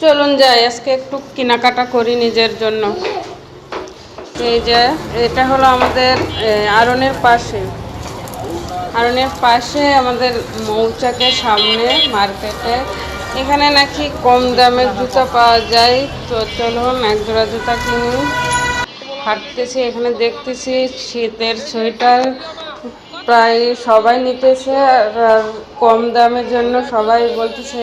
চলুন যাই, আজকে একটু কেনাকাটা করি নিজের জন্য। এই যে, এটা হলো আমাদের আরনের পাশে। আরনের পাশে আমাদের মৌচাকের সামনে মার্কেটে। এখানে নাকি কম দামের জুতা পাওয়া যায়। তো চলুন, এক জোড়া জুতা কিনি। হাঁটতেছি, এখানে দেখতেছি শীতের সোয়েটার। প্রায় সবাই নিতেছে আর কম দামের জন্য সবাই বলতেছে,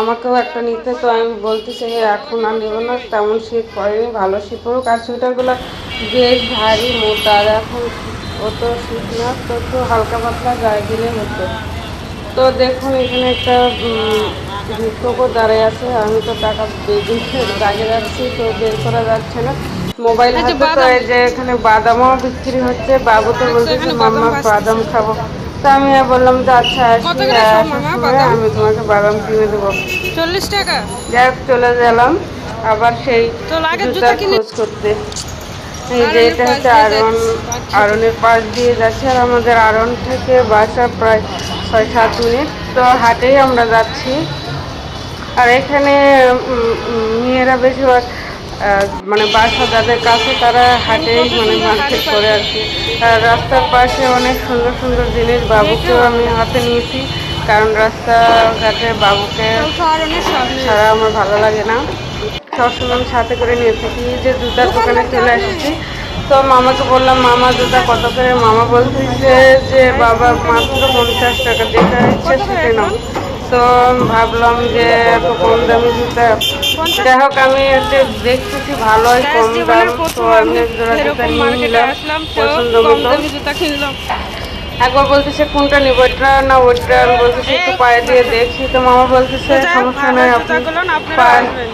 আমাকেও একটা নিতে। তো আমি বলতেছি এখন আর নেব না। তেমন শীত পড়েনি, ভালো শীত পড়ুক। আর সোয়েটারগুলো বেশ ভারী মোটা, আর এখন অত শীত না, তো একটু হালকা পাতলা গায়ে দিলে হতো। তো দেখুন, এখানে একটা টোকো দাঁড়িয়ে আছে। আমি তো টাকা বেদিন দাগে যাচ্ছি তো বের করা যাচ্ছে না। মোবাইল হাতে তো এই যে এখানে বাদামও বিক্রি হচ্ছে। বাবু তো বলতেছে মাম্মা বাদাম খাব। তো আমি বললাম যে আচ্ছা আমি তোমাকে বাদাম কিনে দেবো। চল্লিশ টাকা? যাই চলে গেলাম। আবার সেই জুতা খোঁজ করতে। এই যে এটা হচ্ছে আরন। আরনের পাশ দিয়ে যাচ্ছে আর আমাদের আরন থেকে বাসা প্রায় ছয় সাত মিনিট। তো হাটেই আমরা যাচ্ছি। আর এখানে মেয়েরা বেশিরভাগ মানে বাসা যাদের কাছে তারা হাটেই মানে মার্কেট করে আর কি। রাস্তার পাশে অনেক সুন্দর সুন্দর জিনিস বাবুকেও আমি হাতে নিয়েছি, কারণ রাস্তাঘাটে বাবুকে ছাড়া আমার ভালো লাগে না। সবসময় আমি সাথে করে নিয়ে থাকি যে জুতার দোকানে চলে এসেছি। তো মামাকে বললাম, মামা, জুতা কত করে? মামা বলতেছে যে, বাবা, মাত্র পঞ্চাশ টাকা, যেটা ইচ্ছে সেটা নাও। তো ভাবলাম যে, এত কম দামি জুতা যাই হোক আমি একটু দেখতেছি ভালোই কম দাম তো আমি জোড়া জুতা নিয়ে নিলাম পছন্দ মতো। জুতা কিনলাম। একবার বলতেছে কোনটা নিবো? এটা না ওইটা আমি বলতেছি একটু পায়ে দিয়ে দেখছি তো মামা বলতেছে সমস্যা নেই আপনি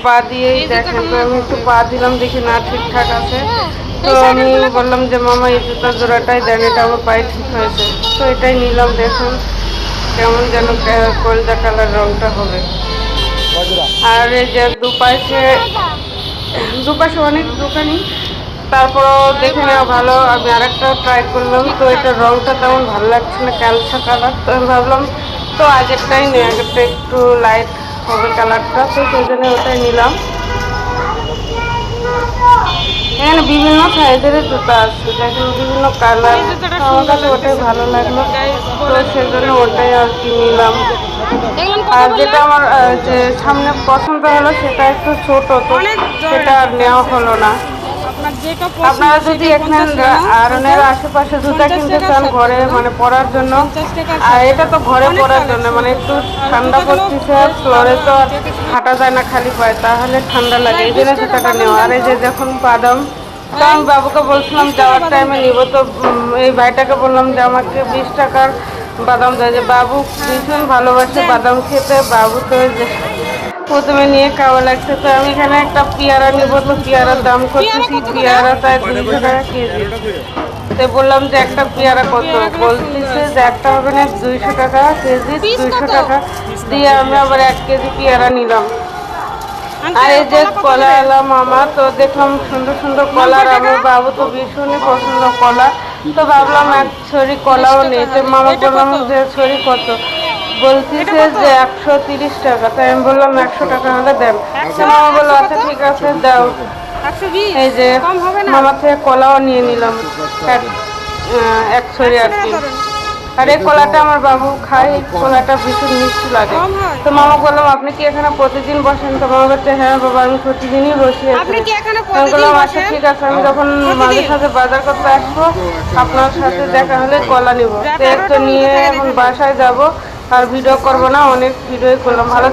পা দিয়েই দেখেন তো আমি একটু পা দিলাম দেখি না ঠিকঠাক আছে। তো আমি বললাম যে মামা এই জুতার জোড়াটাই দেন এটা আমার পায়ে ঠিক হয়েছে। তো এটাই নিলাম দেখুন কেমন যেন কলজা কালার রংটা হবে। আর এই যে দুপাশে দুপাশে অনেক দোকানই। তারপরও দেখে নেওয়া ভালো। আমি আরেকটা ট্রাই করলাম। তো এটা রংটা তেমন ভালো লাগছে না, ক্যালসা কালার তো আমি ভাবলাম, তো আগেরটাই নেই। আগেরটা একটু লাইট হবে কালারটা তো সেই জন্য ওটাই নিলাম। এখানে বিভিন্ন সাইজের জুতা আছে। দেখেন বিভিন্ন কালার আমার কাছে ওটাই ভালো লাগল। তো সেজন্য ওটাই আর কি নিলাম। আর যেটা আমার যে সামনে পছন্দ হলো সেটা একটু ছোট তো সেটা আর নেওয়া হলো না। যেটা আপনারা যদি এখানে আরনের আশেপাশে জুতা কিনতে চান ঘরে মানে পরার জন্য। আর এটা তো ঘরে পরার জন্য মানে একটু ঠান্ডা পড়তেছে ফ্লোরে তো আর হাঁটা যায় না খালি পায়ে। তাহলে ঠান্ডা লাগে। এই জন্য জুতাটা নেওয়া। আর এই যে যখন বাদাম। তো আমি বাবুকে বলছিলাম যাওয়ার টাইমে নিব তো এই ভাইটাকে বললাম যে আমাকে বিশ টাকার বাদাম দেয় যে বাবু ভীষণ ভালোবাসে বাদাম খেতে। বাবু তো যে প্রথমে নিয়ে খাওয়া লাগছে। তো আমি এখানে একটা পেয়ারা নিব তো পেয়ারার দাম করতেছি পেয়ারা তাই দুশো টাকা কেজি। তো বললাম যে একটা পেয়ারা কত? বলতেছে যে একটা হবে না দুইশো টাকা কেজি দুইশো টাকা। দিয়ে আমি আবার এক কেজি পেয়ারা নিলাম। আর এই যে কলা এলাম আমার তো দেখলাম সুন্দর সুন্দর কলা আর আমার বাবু তো ভীষণই পছন্দ কলা। তো ভাবলাম এক ছড়ি কলাও নেই। তো মামা বললাম যে ছড়ি কত? বলতেছে যে একশো তিরিশ টাকা। তাই আমি বললাম একশো টাকা হলে দেন। মামা বলল আচ্ছা ঠিক আছে দাও। এই যে মামা থেকে কলাও নিয়ে নিলাম। এক ছড়ি আর কি। আর এই কলাটা আমার বাবু খায় এই কলাটা ভীষণ মিষ্টি লাগে। তো মামা বললাম আপনি কি এখানে প্রতিদিন বসেন? তো মামা বলছে হ্যাঁ বাবা আমি প্রতিদিনই বসি আমি বললাম আচ্ছা ঠিক আছে আমি যখন মাঝে সাথে বাজার করতে আসব আপনার সাথে দেখা হলে কলা নিব। তো নিয়ে এখন বাসায় যাব। আর ভিডিও করব না অনেক ভিডিও করলাম। ভালো